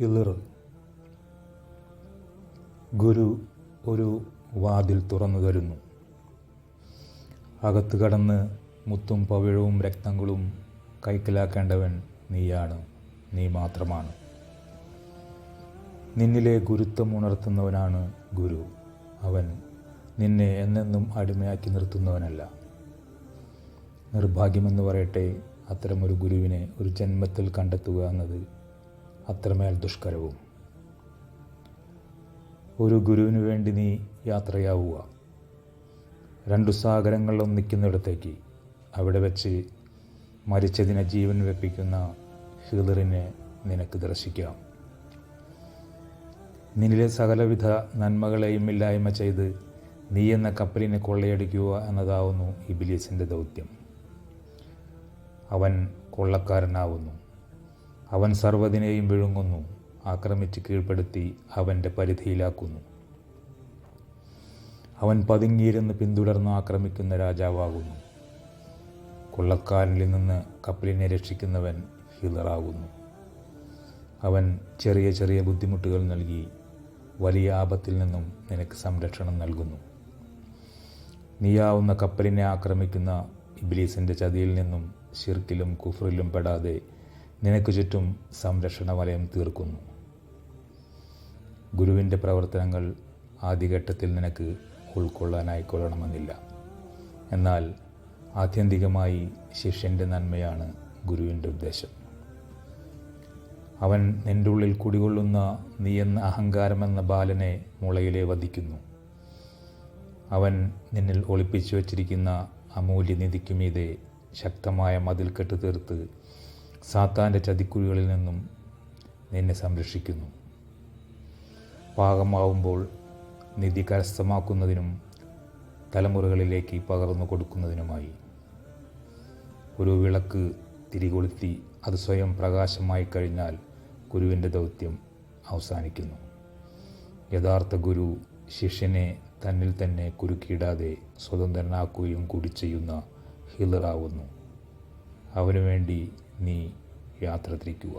ഹിളിർ ഗുരു ഒരു വാതിൽ തുറന്നു തരുന്നു. അകത്ത് കടന്ന് മുത്തും പവിഴവും രക്തങ്ങളും കൈക്കലാക്കേണ്ടവൻ നീയാണ് നീ മാത്രമാണ്. നിന്നിലെ ഗുരുത്വം ഉണർത്തുന്നവനാണ് ഗുരു. അവൻ നിന്നെ എന്നെന്നും അടിമയാക്കി നിർത്തുന്നവനല്ല. നിർഭാഗ്യമെന്ന് പറയട്ടെ അത്തരമൊരു ഗുരുവിനെ ഒരു ജന്മത്തിൽ കണ്ടെത്തുക എന്നത് അത്രമേൽ ദുഷ്കരവും. ഒരു ഗുരുവിന് വേണ്ടി നീ യാത്രയാവുക. രണ്ടു സാഗരങ്ങൾ ഒന്നിക്കുന്നിടത്തേക്ക് അവിടെ വെച്ച് മരിച്ചതിനെ ജീവൻ വെപ്പിക്കുന്ന ഹിളറിനെ നിനക്ക് ദർശിക്കാം. നിന്നിലെ സകലവിധ നന്മകളെയും ഇല്ലായ്മ ചെയ്ത് നീ എന്ന കപ്പലിനെ കൊള്ളയടിക്കുക എന്നതാവുന്നു ഇബിലീസിന്റെ ദൗത്യം. അവൻ കൊള്ളക്കാരനാവുന്നു. അവൻ സർവതിനെയും വിഴുങ്ങുന്നു ആക്രമിച്ച് കീഴ്പ്പെടുത്തി അവന്റെ പരിധിയിലാക്കുന്നു. അവൻ പതുങ്ങിയിരുന്ന് പിന്തുടർന്ന് ആക്രമിക്കുന്ന രാജാവാകുന്നു. കൊള്ളക്കാരനിൽ നിന്ന് കപ്പലിനെ രക്ഷിക്കുന്നവൻ ഹീലറാകുന്നു അവൻ ചെറിയ ചെറിയ ബുദ്ധിമുട്ടുകൾ നൽകി വലിയ ആപത്തിൽ നിന്നും നിനക്ക് സംരക്ഷണം നൽകുന്നു. നീയാവുന്ന കപ്പലിനെ ആക്രമിക്കുന്ന ഇബ്ലീസിന്റെ ചതിയിൽ നിന്നും ഷിർക്കിലും കുഫറിലും പെടാതെ നിനക്ക് ചുറ്റും സംരക്ഷണ വലയം തീർക്കുന്നു. ഗുരുവിന്റെ പ്രവർത്തനങ്ങൾ ആദ്യഘട്ടത്തിൽ നിനക്ക് ഉൾക്കൊള്ളാനായിക്കൊള്ളണമെന്നില്ല. എന്നാൽ ആത്യന്തികമായി ശിഷ്യന്റെ നന്മയാണ് ഗുരുവിന്റെ ഉദ്ദേശം. അവൻ നിന്റെ ഉള്ളിൽ കുടികൊള്ളുന്ന നീ എന്ന അഹങ്കാരമെന്ന ബാലനെ മുളയിലെ വധിക്കുന്നു. അവൻ നിന്നിൽ ഒളിപ്പിച്ചു വച്ചിരിക്കുന്ന അമൂല്യനിധിക്കുമീതെ ശക്തമായ മതിൽക്കെട്ട് തീർത്ത് സാത്താന്റെ ചതിക്കുഴികളിൽ നിന്നും നിന്നെ സംരക്ഷിക്കുന്നു. പാകമാവുമ്പോൾ നിധി കരസ്ഥമാക്കുന്നതിനും തലമുറകളിലേക്ക് പകർന്നു കൊടുക്കുന്നതിനുമായി. ഒരു വിളക്ക് തിരികൊളുത്തി അത് സ്വയം പ്രകാശമായി കഴിഞ്ഞാൽ ഗുരുവിന്റെ ദൗത്യം അവസാനിക്കുന്നു. യഥാർത്ഥ ഗുരു ശിഷ്യനെ തന്നിൽ തന്നെ കുരുക്കിയിടാതെ സ്വതന്ത്രനാക്കുകയും കൂടി ചെയ്യുന്ന ഹിലറാവുന്നു. അവനു വേണ്ടി നീ യാത്ര തിരിക്കുക